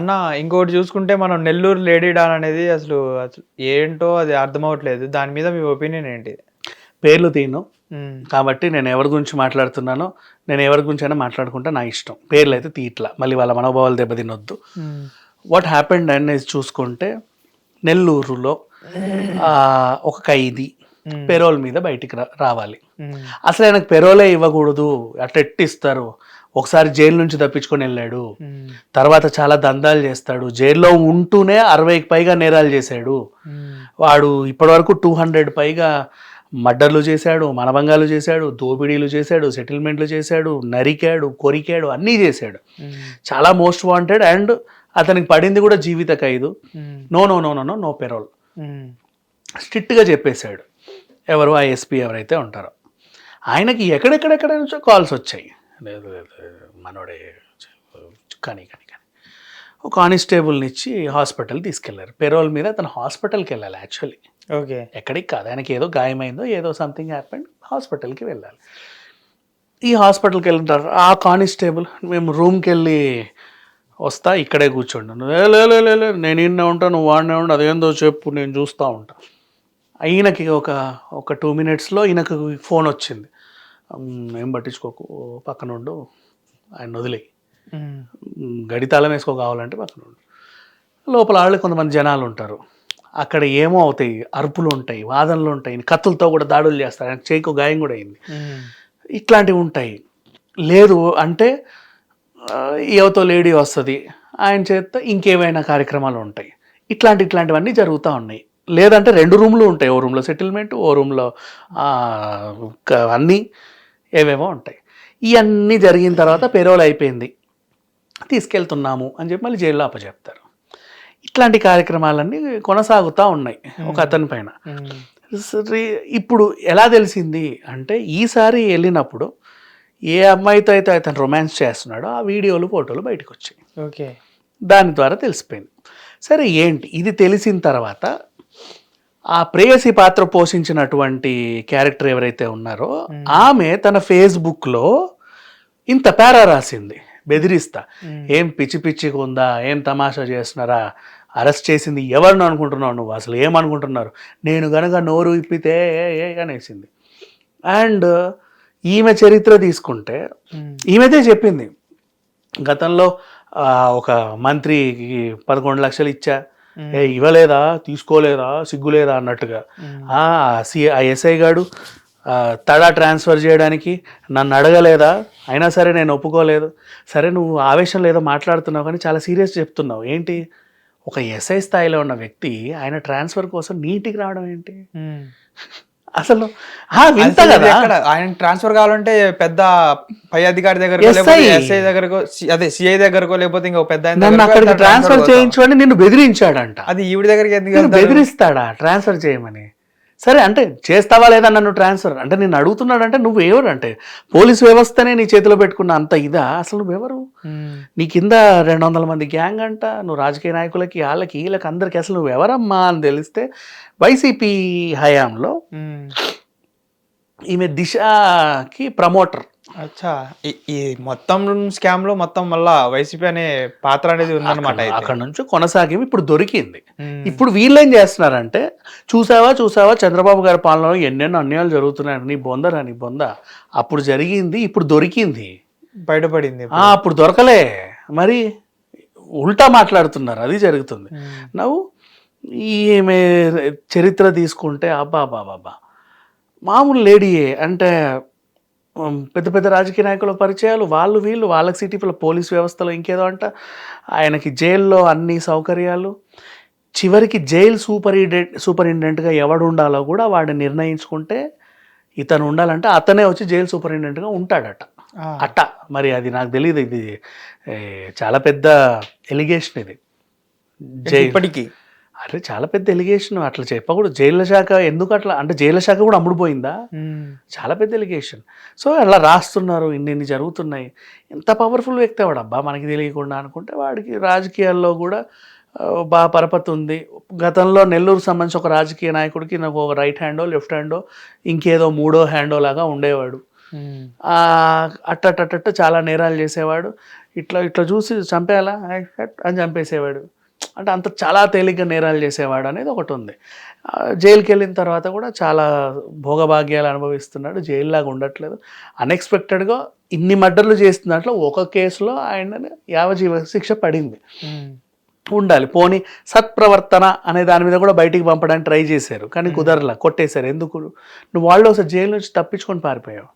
అన్న ఇంకోటి చూసుకుంటే మనం నెల్లూరు లేడీ డాన్ అనేది అసలు ఏంటో అది అర్థం అవ్వట్లేదు దాని మీద మీ ఒపీనియన్ ఏంటి? పేర్లు తీను కాబట్టి నేను ఎవరి గురించి మాట్లాడుతున్నానో నేను ఎవరి గురించి అయినా మాట్లాడుకుంటే నా ఇష్టం. పేర్లు అయితే తీట్లా మళ్ళీ వాళ్ళ మనోభావాలు దెబ్బతినొద్దు వాట్ హ్యాపెండ్ అనేది చూసుకుంటే నెల్లూరులో ఒక ఖైదీ పెరోల్ మీద బయటికి రావాలి. అసలు ఆయనకు పెరోలే ఇవ్వకూడదు. అట్లా ఎట్టిస్తారు? ఒకసారి జైలు నుంచి తప్పించుకొని వెళ్ళాడు. తర్వాత చాలా దందాలు చేస్తాడు. జైల్లో ఉంటూనే అరవైకి పైగా నేరాలు చేశాడు. వాడు ఇప్పటివరకు టూ హండ్రెడ్ పైగా మర్డర్లు చేశాడు మనభంగాలు చేశాడు దోపిడీలు చేశాడు సెటిల్మెంట్లు చేశాడు నరికాడు కొరికాడు అన్నీ చేశాడు. చాలా మోస్ట్ వాంటెడ్ అండ్ అతనికి పడింది కూడా జీవిత ఖైదు. No no no no no no parole. స్ట్రిక్ట్గా చెప్పేశాడు. ఎవరు ఆ ఎస్పీ ఎవరైతే ఉంటారో. ఆయనకి ఎక్కడెక్కడెక్కడ నుంచో కాల్స్ వచ్చాయి. లేదు లేదు మనోడే కానీ కానీ కానీ. ఒక కానిస్టేబుల్ని ఇచ్చి హాస్పిటల్ తీసుకెళ్ళారు. పెరోల్ మీద తను హాస్పిటల్కి వెళ్ళాలి యాక్చువల్లీ. ఓకే. ఎక్కడికి కాదు. ఆయనకి ఏదో గాయమైందో ఏదో సంథింగ్ హ్యాపెండ్ హాస్పిటల్కి వెళ్ళాలి. ఈ హాస్పిటల్కి వెళ్ళిన తర్వాత ఆ కానిస్టేబుల్ మేము రూమ్కి వెళ్ళి వస్తా ఇక్కడే కూర్చోండి. నువ్వు, "ఏ, లే లే, లే, లే, నేను ఇన్నే ఉంటా నువ్వు వాడినే ఉండు అదేందో చెప్పు నేను చూస్తూ ఉంటా. ఈయనకి ఒక ఒక టూ మినిట్స్లో ఈయనకు ఫోన్ వచ్చింది. "ఉమ్, ఏం పట్టించుకోకు. పక్కన ఉండు. ఆయన వదిలేయి. ఉమ్, ఉమ్, గడి తాళం వేసుకో కావాలంటే పక్కన ఉండు. లోపల వాళ్ళు కొంతమంది జనాలు ఉంటారు. అక్కడ ఏమో అవుతాయి అరుపులు ఉంటాయి వాదనలు ఉంటాయి కత్తులతో కూడా దాడులు చేస్తారు. ఆయన చేయికి గాయం కూడా అయింది. ఇట్లాంటివి ఉంటాయి. లేదు అంటే ఎవతో లేడీ వస్తుంది. ఆయన చేత ఇంకేమైనా కార్యక్రమాలు ఉంటాయి. ఇట్లాంటి ఇట్లాంటివన్నీ జరుగుతూ ఉన్నాయి. లేదంటే రెండు రూమ్లు ఉంటాయి. ఓ రూమ్లో సెటిల్మెంట్ ఓ రూమ్లో అన్నీ. ఏవేవో ఉంటాయి. ఇవన్నీ జరిగిన తర్వాత పెరోల్ అయిపోయింది. తీసుకెళ్తున్నాము అని చెప్పి మళ్ళీ జైల్లో అప్పచెప్తారు. ఇట్లాంటి కార్యక్రమాలన్నీ కొనసాగుతూ ఉన్నాయి ఒక అతని పైన. ఇప్పుడు ఎలా తెలిసింది అంటే ఈసారి వెళ్ళినప్పుడు ఏ అమ్మాయితో అయితే అతను రొమాన్స్ చేస్తున్నాడో ఆ వీడియోలు ఫోటోలు బయటకు వచ్చాయి ఓకే. దాని ద్వారా తెలిసిపోయింది. సరే ఏంటి? ఇది తెలిసిన తర్వాత ఆ ప్రేయసి పాత్ర పోషించినటువంటి క్యారెక్టర్ ఎవరైతే ఉన్నారో ఆమె తన ఫేస్బుక్లో ఇంత పేరా రాసింది బెదిరిస్తా. ఏం పిచ్చి పిచ్చిగా ఉందా? ఏం తమాషా చేస్తున్నారా? అరెస్ట్ చేసింది ఎవరిని అనుకుంటున్నావు నువ్వు? అసలు ఏమనుకుంటున్నారు నేను గనక నోరు ఇప్పితే ఏ అనేసింది. అండ్ ఈమె చరిత్ర తీసుకుంటే ఈమెదే చెప్పింది. గతంలో ఒక మంత్రికి పదకొండు లక్షలు ఇచ్చా. ఏ ఇవ్వలేదా? తీసుకోలేదా? సిగ్గులేదా? అన్నట్టుగా. ఆ సి ఆ ఎస్ఐ గాడు ఆ, తడా ట్రాన్స్ఫర్ చేయడానికి నన్ను అడగలేదా? అయినా సరే నేను ఒప్పుకోలేదు. సరే నువ్వు ఆవేశం లేదో మాట్లాడుతున్నావు కానీ చాలా సీరియస్ చెప్తున్నావు. ఏంటి? ఒక ఎస్ఐ స్థాయిలో ఉన్న వ్యక్తి ఆయన ట్రాన్స్ఫర్ కోసం నీటికి రావడం ఏంటి. అసలు వింత కదా? ఆయన ట్రాన్స్ఫర్ కావాలంటే పెద్ద పై అధికారి దగ్గర. ఎస్ఐ దగ్గరకో అదే సిఐ దగ్గరకో లేకపోతే ఇంకో పెద్ద నన్ను అక్కడికి ట్రాన్స్ఫర్. చేయించమని నిన్ను బెదిరించాడంట అది ఈవిడ దగ్గరికి? బెదిరిస్తాడా ట్రాన్స్ఫర్ చేయమని సరే అంటే చేస్తావా లేదా నన్ను ట్రాన్స్ఫర్? అంటే నిన్ను అడుగుతున్నాడంటే నువ్వు ఎవరు అంటే పోలీస్ వ్యవస్థనే నీ చేతిలో పెట్టుకున్న అంత ఇదా? అసలు నువ్వెవరు? నీ కింద రెండు వందల మంది గ్యాంగ్ అంట నువ్వు రాజకీయ నాయకులకి వాళ్ళకి వీళ్ళకి అందరికి అసలు నువ్వు ఎవరమ్మా అని తెలిస్తే వైసీపీ హయాంలో. ఈమె దిశకి ప్రమోటర్. అచ్చా. ఈ- మొత్తం స్కామ్లో మొత్తం మళ్ళా వైసీపీ అనే పాత్ర అనేది ఉందన్నమాట అక్కడ నుంచి కొనసాగి ఇప్పుడు దొరికింది. ఇప్పుడు వీళ్ళు ఏం చేస్తున్నారంటే చూసావా చూసావా చంద్రబాబు గారి పాలనలో ఎన్నెన్నో అన్యాయాలు జరుగుతున్నాయి నీ బొందరా నీ బొంద. అప్పుడు జరిగింది ఇప్పుడు దొరికింది. బయటపడింది అప్పుడు దొరకలే. మరి ఉల్టా మాట్లాడుతున్నారు అది జరుగుతుంది. నవ్వు ఈమె చరిత్ర తీసుకుంటే అబ్బా బాబా మామూలు లేడీయే అంటే పెద్ద పెద్ద రాజకీయ నాయకుల పరిచయాలు వాళ్ళు వీళ్ళు వాళ్ళకి సిటీలో పోలీస్ వ్యవస్థలో ఇంకేదో అంట. ఆయనకి జైల్లో అన్ని సౌకర్యాలు. చివరికి జైలు సూపరింటెండెంట్ సూపరింటెండెంట్గా ఎవడు ఉండాలో కూడా వాడిని నిర్ణయించుకుంటే ఇతను ఉండాలంటే అతనే వచ్చి జైలు సూపరింటెండెంట్గా ఉంటాడట. అట్ట. మరి అది నాకు తెలియదు ఇది చాలా పెద్ద ఎలిగేషన్ ఇది. జైలు. ఇప్పటికీ. అరే చాలా పెద్ద ఎలిగేషన్ అట్లా చెప్పకూడదు. జైళ్ళ శాఖ ఎందుకు అట్లా? అంటే జైళ్ళ శాఖ కూడా అమ్ముడుపోయిందా? చాలా పెద్ద ఎలిగేషన్ సో అలా రాస్తున్నారు. ఇన్ని ఇన్ని జరుగుతున్నాయి. ఎంత పవర్ఫుల్ వ్యక్తి వాడు? అబ్బా మనకి తెలియకుండా అనుకుంటే వాడికి రాజకీయాల్లో కూడా బాగా పరపతి ఉంది. గతంలో నెల్లూరు సంబంధించి ఒక రాజకీయ నాయకుడికి నాకు ఒక రైట్ హ్యాండో లెఫ్ట్ హ్యాండో ఇంకేదో మూడో హ్యాండో లాగా ఉండేవాడు. అట్టట్టట్ట చాలా నేరాలు చేసేవాడు. ఇట్లా ఇట్లా చూసి చంపేయాలా? అని చంపేసేవాడు. అంటే అంత చాలా తేలిగ్గా నేరాలు చేసేవాడు అనేది ఒకటి ఉంది. జైలుకి వెళ్ళిన తర్వాత కూడా చాలా భోగభాగ్యాలు అనుభవిస్తున్నాడు జైల్లాగా ఉండట్లేదు. అన్ఎక్స్పెక్టెడ్గా ఇన్ని మర్డర్లు చేసిన దాంట్లో ఒక కేసులో ఆయన యావజీవ శిక్ష పడింది. ఉండాలి. పోనీ సత్ప్రవర్తన అనే దాని మీద కూడా బయటికి పంపడానికి ట్రై చేశారు కానీ కుదరలా కొట్టేశారు. ఎందుకు? నువ్వు వాళ్ళు ఒకసారి జైలు నుంచి తప్పించుకొని పారిపోయావు.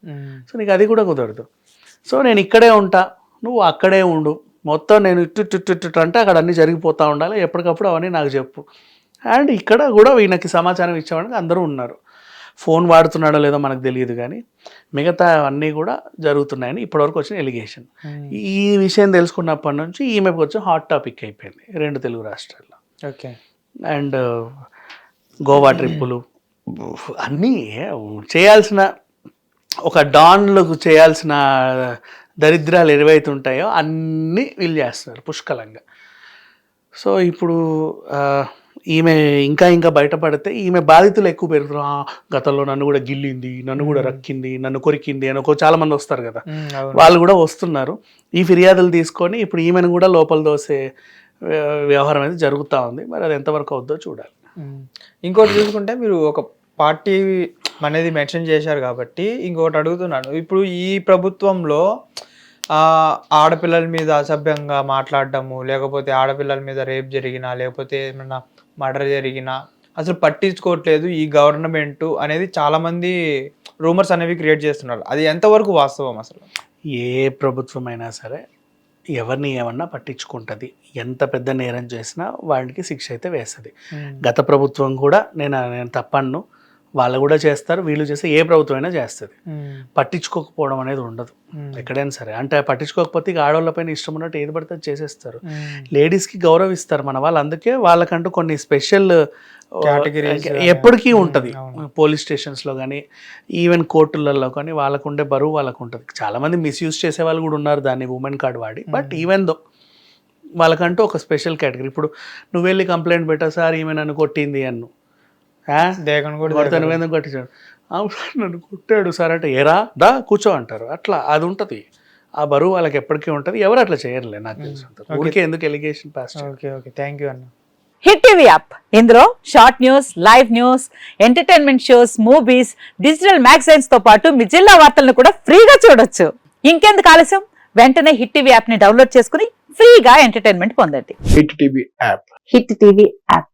సో నీకు అది కూడా కుదరదు. సో నేను ఇక్కడే ఉంటా నువ్వు అక్కడే ఉండు మొత్తం నేను ఇట్టు ఇట్టు అంటే అక్కడ అన్నీ జరిగిపోతూ ఉండాలి. ఎప్పటికప్పుడు అవన్నీ నాకు చెప్పు. అండ్ ఇక్కడ కూడా ఈయనకి సమాచారం ఇచ్చేవాడికి అందరూ ఉన్నారు. ఫోన్ వాడుతున్నాడో లేదో మనకు తెలియదు కానీ మిగతా అన్నీ కూడా జరుగుతున్నాయని ఇప్పటివరకు వచ్చిన ఎలిగేషన్. ఉమ్. ఈ విషయం తెలుసుకున్నప్పటి నుంచి ఈమెకు వచ్చి హాట్ టాపిక్ అయిపోయింది రెండు తెలుగు రాష్ట్రాల్లో. ఓకే. అండ్ గోవా ట్రిప్పులు అన్నీ చేయాల్సిన ఒక డాన్లకు చేయాల్సిన దరిద్రాలు ఏవైతే ఉంటాయో అన్నీ వీళ్ళు చేస్తున్నారు పుష్కలంగా. సో ఇప్పుడు ఈమె ఇంకా ఇంకా బయటపడితే ఈమె బాధితులు ఎక్కువ పెరుగుతారు "ఆ, గతంలో నన్ను కూడా గిల్లింది నన్ను కూడా రక్కింది నన్ను కొరికింది అని ఒక చాలా మంది వస్తారు కదా. వాళ్ళు కూడా వస్తున్నారు. ఈ ఫిర్యాదులు తీసుకొని ఇప్పుడు ఈమెను కూడా లోపల దోసే వ్య- వ్యవహారం అనేది జరుగుతూ ఉంది. మరి అది ఎంతవరకు అవుద్దో చూడాలి. ఇంకోటి చూసుకుంటే మీరు ఒక పార్టీ అనేది మెన్షన్ చేశారు కాబట్టి ఇంకొకటి అడుగుతున్నాను. ఇప్పుడు ఈ ప్రభుత్వంలో ఆడపిల్లల మీద అసభ్యంగా మాట్లాడటము లేకపోతే ఆడపిల్లల మీద రేప్ జరిగినా లేకపోతే ఏమన్నా మర్డర్ జరిగినా అసలు పట్టించుకోవట్లేదు ఈ గవర్నమెంట్ అనేది చాలా మంది రూమర్స్ అనేవి క్రియేట్ చేస్తున్నారు. అది ఎంతవరకు వాస్తవం అసలు? ఏ ప్రభుత్వమైనా సరే ఎవరిని ఏమన్నా పట్టించుకుంటుంది. ఎంత పెద్ద నేరం చేసినా వాడికి శిక్ష అయితే వేస్తుంది. గత ప్రభుత్వం కూడా నేను నేను తప్పన్ను. వాళ్ళు కూడా చేస్తారు వీళ్ళు చేస్తే ఏ ప్రభుత్వం అయినా చేస్తుంది. పట్టించుకోకపోవడం అనేది ఉండదు. ఎక్కడైనా సరే. అంటే పట్టించుకోకపోతే ఇక ఆడవాళ్ళపైన ఇష్టం ఉన్నట్టు ఏది పడితే చేసేస్తారు. లేడీస్కి గౌరవిస్తారు మన వాళ్ళు అందుకే వాళ్ళకంటూ కొన్ని స్పెషల్ ఎప్పటికీ ఉంటుంది. పోలీస్ స్టేషన్స్లో కానీ ఈవెన్ కోర్టులలో కానీ వాళ్ళకు ఉండే బరువు వాళ్ళకు ఉంటుంది చాలామంది మిస్యూజ్ చేసే వాళ్ళు కూడా ఉన్నారు దాన్ని ఉమెన్ కార్డ్ వాడి. బట్ ఈవెన్ దో వాళ్ళకంటూ ఒక స్పెషల్ కేటగిరీ. ఇప్పుడు నువ్వు వెళ్ళి కంప్లైంట్ పెట్టా సార్ ఈమె నన్ను కొట్టింది అన్ను. కొట్టించాడు నన్ను కొట్టాడు సార్ అంటే ఏరా దా కూర్చో అంటారు. అట్లా అది ఉంటుంది. ఆ బరువు వాళ్ళకి ఎప్పటికీ ఉంటుంది. ఎవరు అట్లా చేయరులే నాకు తెలిసి ఊరికే ఎందుకు allegation pass okay okay thank you అన్న. Hit TV app. ఇందులో short news live news entertainment shows movies digital మ్యాగజైన్స్తో పాటు మీ జిల్లా వార్తలను కూడా ఫ్రీగా చూడొచ్చు. ఇంకెందుకు ఆలస్యం? వెంటనే హిట్ టీవీ యాప్ని డౌన్లోడ్ చేసుకుని ఫ్రీగా ఎంటర్టైన్మెంట్ పొందండి. Hit TV app. Hit TV app.